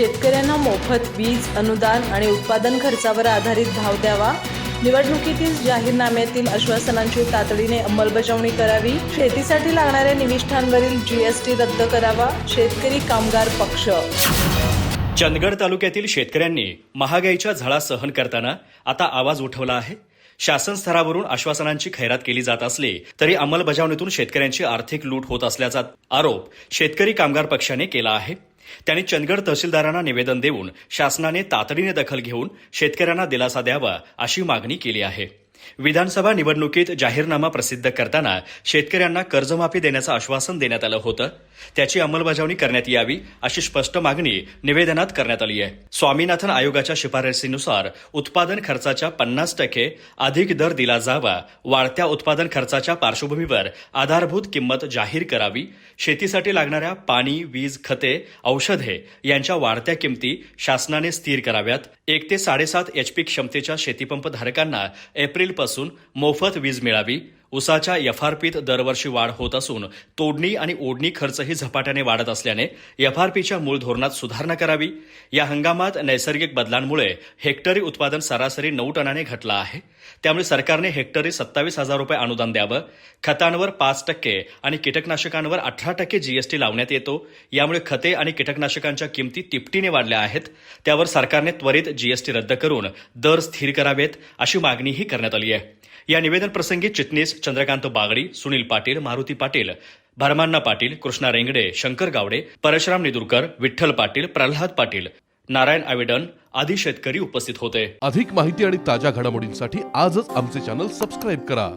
शेतकऱ्यांना मोफत वीज अनुदान आणि उत्पादन खर्चावर आधारित भाव द्यावा. निवडणुकीतील जाहीरनाम्यातील आश्वासनांची तातडीने अंमलबजावणी करावी. शेतीसाठी लागणाऱ्या निविष्ठांवरील जीएसटी रद्द करावा. शेतकरी कामगार पक्ष. चंदगड तालुक्यातील शेतकऱ्यांनी महागाईच्या झळा सहन करताना आता आवाज उठवला आहे. शासन स्तरावरून आश्वासनांची खैरात केली जात असली तरी अंमलबजावणीतून शेतकऱ्यांची आर्थिक लूट होत असल्याचा आरोप शेतकरी कामगार पक्षाने केला आहे. त्यांनी चंदगड तहसीलदारांना निवेदन देऊन शासनाने तातडीने दखल घेऊन शेतकऱ्यांना दिलासा द्यावा अशी मागणी केली आहे. विधानसभा निवडणुकीत जाहीरनामा प्रसिद्ध करताना शेतकऱ्यांना कर्जमाफी देण्याचं आश्वासन देण्यात आलं होतं. त्याची अंमलबजावणी करण्यात यावी अशी स्पष्ट मागणी निवेदनात करण्यात आली आहे. स्वामीनाथन आयोगाच्या शिफारसीनुसार उत्पादन खर्चाच्या पन्नास टक्के अधिक दर दिला जावा वाढत्या उत्पादन खर्चाच्या पार्श्वभूमीवर आधारभूत किंमत जाहीर करावी शेतीसाठी लागणाऱ्या पाणी वीज खते औषधे यांच्या वाढत्या किमती शासनाने स्थिर कराव्यात. एक ते साडेसात एचपी क्षमतेच्या शेतीपंप धारकांना एप्रिलपासून मोफत वीज मिळावी. उसाच्या एफआरपीत दरवर्षी वाढ होत असून तोडणी आणि ओढणी खर्चही झपाट्याने वाढत असल्याने एफआरपीच्या मूळ धोरणात सुधारणा करावी. या हंगामात नैसर्गिक बदलांमुळे हेक्टरी उत्पादन सरासरी नऊ टनाने घटलं आहे. त्यामुळे सरकारने हेक्टरी सत्तावीस हजार रुपये अनुदान द्यावं. खतांवर पाच टक्के आणि कीटकनाशकांवर अठरा टक्के जीएसटी लावण्यात येतो. यामुळे खते आणि कीटकनाशकांच्या किमती तिपटीने वाढल्या आहेत. त्यावर सरकारने त्वरित जीएसटी रद्द करून दर स्थिर करावेत अशी मागणीही करण्यात आली आहे. या निवेदन प्रसंगी चिटणीस चंद्रकांत बागडी सुनील पाटील मारुती पाटील भरमान्ना पाटील कृष्णा रेंगडे शंकर गावडे परशुराम निदुरकर विठ्ठल पाटील प्रल्हाद पाटील नारायण आवेडन आदी शेतकरी उपस्थित होते. अधिक माहिती आणि ताज्या घडामोडींसाठी आजच आमचे चॅनल सबस्क्राईब करा.